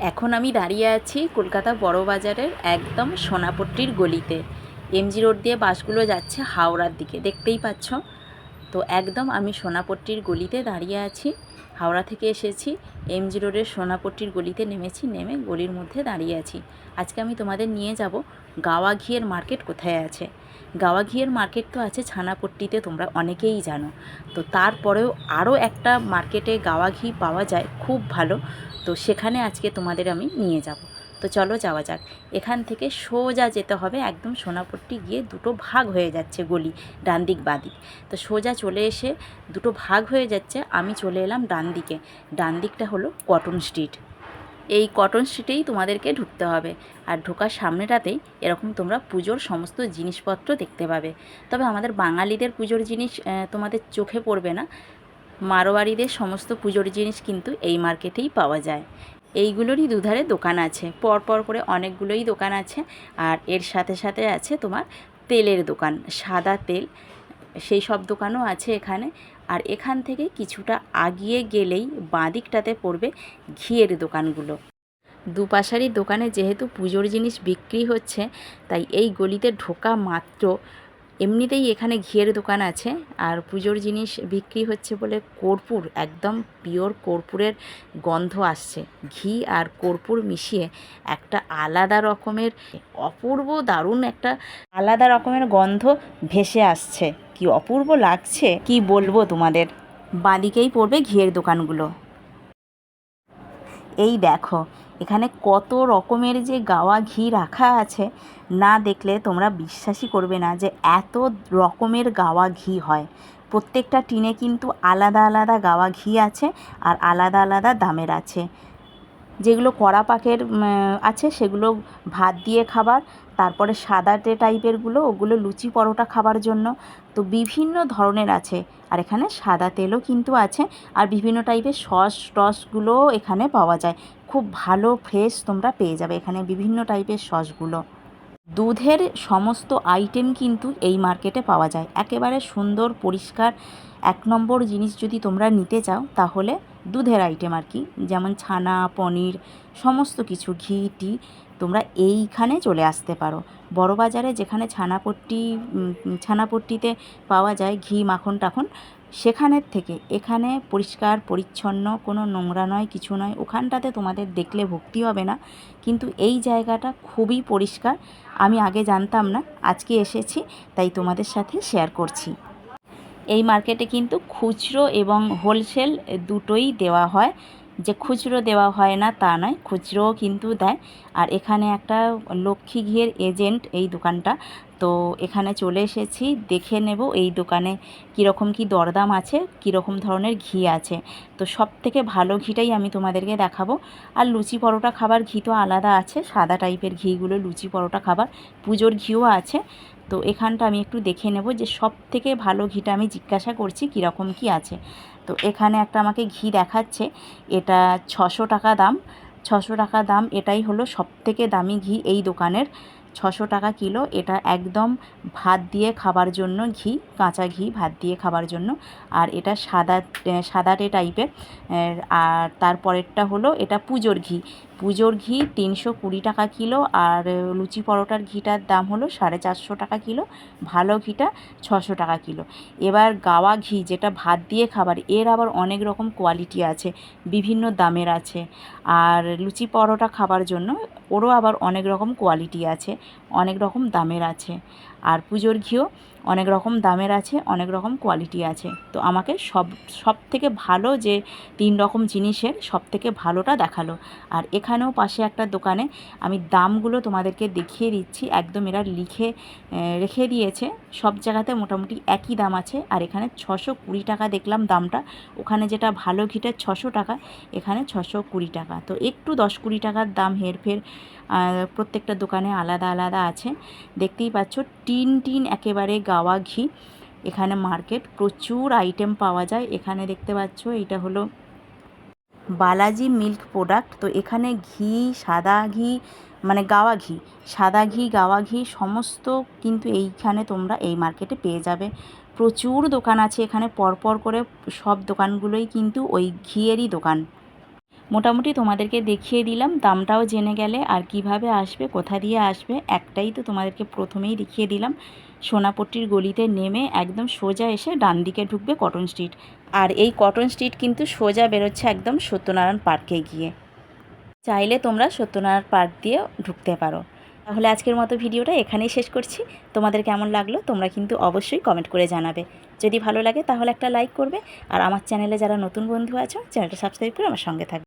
এখন আমি দাঁড়িয়ে আছি কলকাতা বড় বাজারের একদম সোনাপট্টির গলিতে। এমজি রোড দিয়ে বাসগুলো যাচ্ছে হাওড়ার দিকে। দেখতেই পাচ্ছ? তো একদম আমি সোনাপট্টির গলিতে দাঁড়িয়ে আছি। হাওড়া থেকে এসেছি। এমজি রোডের সোনাপট্টির গলিতে নেমেছি, নেমে গলির মধ্যে দাঁড়িয়ে আছি। আজকে আমি তোমাদের নিয়ে যাব গাওয়া ঘিয়ের মার্কেট কোথায় আছে। গাওয়া ঘিয়ের মার্কেট তো আছে ছানাপট্টিতে, তোমরা অনেকেই জানো। তো তারপরেও আরও একটা মার্কেটে গাওয়া ঘি পাওয়া যায়, খুব ভালো। তো সেখানে আজকে তোমাদের আমি নিয়ে যাব। তো চলো যাওয়া যাক। এখান থেকে সোজা যেতে হবে, একদম সোনাপট্টি গিয়ে দুটো ভাগ হয়ে যাচ্ছে গলি, ডান দিক বাদিক তো সোজা চলে এসে দুটো ভাগ হয়ে যাচ্ছে, আমি চলে এলাম ডান দিকে। ডান দিকটা হলো কটন স্ট্রিট। এই কটন স্ট্রিটেই তোমাদেরকে ঢুকতে হবে। আর ঢোকার সামনেটাতেই এরকম তোমরা পুজোর সমস্ত জিনিসপত্র দেখতে পাবে। তবে আমাদের বাঙালিদের পুজোর জিনিস তোমাদের চোখে পড়বে না। মারোয়ারিদের সমস্ত পুজোর জিনিস কিন্তু এই মার্কেটেই পাওয়া যায়। এইগুলোরই দুধারে দোকান আছে। পর পর করে অনেকগুলোই দোকান আছে আর এর সাথে সাথে আছে তোমার তেলের দোকান, সাদা তেল। সেই সব দোকানও আছে এখানে। আর এখান থেকে কিছুটা আগিয়ে গেলেই বাঁদিকটাতে পড়বে ঘিয়ের দোকানগুলো। দুপাশারি দোকানে যেহেতু পুজোর জিনিস বিক্রি হচ্ছে, তাই এই গলিতে ঢোকা মাত্র এমনিতেই এখানে ঘিয়ের দোকান আছে আর পুজোর জিনিস বিক্রি হচ্ছে বলে কর্পূর, একদম পিওর কর্পূরের গন্ধ আসছে। ঘি আর কর্পূর মিশিয়ে একটা আলাদা রকমের, অপূর্ব দারুণ একটা আলাদা রকমের গন্ধ ভেসে আসছে। কি অপূর্ব লাগছে, কি বলব তোমাদের? বাঁদিকেই পড়বে ঘিয়ের দোকানগুলো। এই দেখো, এখানে কত রকমের যে গাওয়া ঘি রাখা আছে, না দেখলে তোমরা বিশ্বাসই করবে না যে এত রকমের গাওয়া ঘি হয়। প্রত্যেকটা টিনে কিন্তু আলাদা আলাদা গাওয়া ঘি আছে আর আলাদা আলাদা দামের আছে। যেগুলো কড়া পাকের আছে সেগুলো ভাত দিয়ে খাবার, তারপরে সাদাটে টাইপেরগুলো ওগুলো লুচি পরোটা খাবার জন্য। তো বিভিন্ন ধরনের আছে। আর এখানে সাদা তেলও কিন্তু আছে। আর বিভিন্ন টাইপের সস টসগুলোও এখানে পাওয়া যায়। খুব ভালো ফ্রেশ তোমরা পেয়ে যাবে এখানে বিভিন্ন টাইপের সসগুলো দুধের সমস্ত আইটেম কিন্তু এই মার্কেটে পাওয়া যায়। একেবারে সুন্দর, পরিষ্কার, এক নম্বর জিনিস যদি তোমরা নিতে চাও, তাহলে দুধের আইটেম আর কি। যেমন ছানা, পনির, সমস্ত কিছু, ঘি টি তোমরা এইখানে চলে আসতে পারো। বড় বাজারে যেখানে ছানাপট্টি ছানাপট্টিতে পাওয়া যায়, ঘি, মাখন, টাখন সেখানের থেকে, এখানে পরিষ্কার, পরিচ্ছন্ন, কোনো নোংরা নয়, কিছু নয়, ওখানটাতে তোমাদের দেখলে ভক্তি হবে না। কিন্তু এই জায়গাটা খুবই পরিষ্কার, আমি আগে জানতাম না, আজকে এসেছি, তাই তোমাদের সাথে শেয়ার করছি। এই মার্কেটে কিন্তু খুচরো এবং হোলসেল দুটোই দেওয়া হয়। যে খুচরো দেওয়া হয় না, তা নয়, খুচরোও কিন্তু দেয়। আর এখানে একটা লক্ষ্মী ঘিয়ের এজেন্ট এই দোকানটা। তো এখানে চলে এসেছি, দেখে নেব এই দোকানে কীরকম কী দরদাম আছে, কীরকম ধরনের ঘি আছে। তো সব থেকে ভালো ঘিটাই আমি তোমাদেরকে দেখাবো। আর লুচি পরোটা খাবার ঘি তো আলাদা আছে, সাদা টাইপের ঘিগুলো লুচি পরোটা খাবার, পুজোর ঘিও আছে। তো এখানটা আমি একটু দেখে নেব যে সব থেকে ভালো ঘিটা আমি জিজ্ঞাসা করছি কীরকম কি আছে। তো এখানে একটা আমাকে ঘি দেখাচ্ছে, এটা ছশো টাকা দাম। ছশো টাকা দাম, এটাই হলো সব থেকে দামি ঘি এই দোকানের। ছশো টাকা কিলো, এটা একদম ভাত দিয়ে খাবার জন্য ঘি, কাঁচা ঘি ভাত দিয়ে খাবার জন্য। আর এটা সাদা সাদাটে টাইপের আর তারপরেরটা হলো এটা পুজোর ঘি। পুজোর ঘি তিনশো কুড়ি টাকা কিলো আর লুচি পরোটার ঘিটার দাম হলো সাড়ে চারশো টাকা কিলো। ভালো ঘিটা ছশো টাকা কিলো। এবার গাওয়া ঘি যেটা ভাত দিয়ে খাবার, এর আবার অনেক রকম কোয়ালিটি আছে, বিভিন্ন দামের আছে। আর লুচি পরোটা খাবার জন্য ওরও আবার অনেক রকম কোয়ালিটি আছে, অনেক রকম দামের আছে। আর পুজোর ঘিও অনেক রকম দামের আছে, অনেক রকম কোয়ালিটি আছে। তো আমাকে সব সব থেকে ভালো যে তিন রকম জিনিসের সব থেকে ভালোটা দেখাল। আর এখানেও পাশে একটা দোকানে আমি দামগুলো তোমাদেরকে দেখিয়ে দিচ্ছি, একদম এরা লিখে রেখে দিয়েছে। সব জায়গাতে মোটামুটি একই দাম আছে। আর এখানে ছশো কুড়ি টাকা দেখলাম দামটা। ওখানে যেটা ভালো ঘিটার ছশো টাকা, এখানে ছশো কুড়ি টাকা। তো একটু দশ কুড়ি টাকার দাম হেরফের প্রত্যেকটা দোকানে আলাদা আলাদা আছে। দেখতেই পাচ্ছ টিন টিন একেবারে গাওয়া ঘি। এখানে মার্কেট প্রচুর আইটেম পাওয়া যায়। এখানে দেখতে পাচ্ছ এটা হলো বালাজি মিল্ক প্রোডাক্ট তো এখানে ঘি, সাদা ঘি মানে গাওয়া ঘি, সাদা ঘি, গাওয়া ঘি সমস্ত কিন্তু এইখানে তোমরা এই মার্কেটে পেয়ে যাবে। প্রচুর দোকান আছে এখানে, পরপর করে সব দোকানগুলোই কিন্তু ওই ঘিয়েরই দোকান। মোটামুটি তোমাদেরকে দেখিয়ে দিলাম, দামটাও জেনে গেলে আর কীভাবে আসবে, কোথা দিয়ে আসবে, একটাই তো তোমাদেরকে প্রথমেই দেখিয়ে দিলাম। সোনাপট্টির গলিতে নেমে একদম সোজা এসে ডান দিকে ঢুকবে কটন স্ট্রিট। আর এই কটন স্ট্রিট কিন্তু সোজা বেরোচ্ছে একদম সত্যনারায়ণ পার্কে গিয়ে। চাইলে তোমরা সত্যনারায়ণ পার্ক দিয়ে ঢুকতে পারো। তাহলে আজকের মতো ভিডিওটা এখানেই শেষ করছি। তোমাদের কেমন লাগল তোমরা কিন্তু অবশ্যই কমেন্ট করে জানাবে। যদি ভালো লাগে তাহলে একটা লাইক করবে। আর আমার চ্যানেলে যারা নতুন বন্ধু আছো, চ্যানেলটা সাবস্ক্রাইব করে আমার সঙ্গে থাকবে।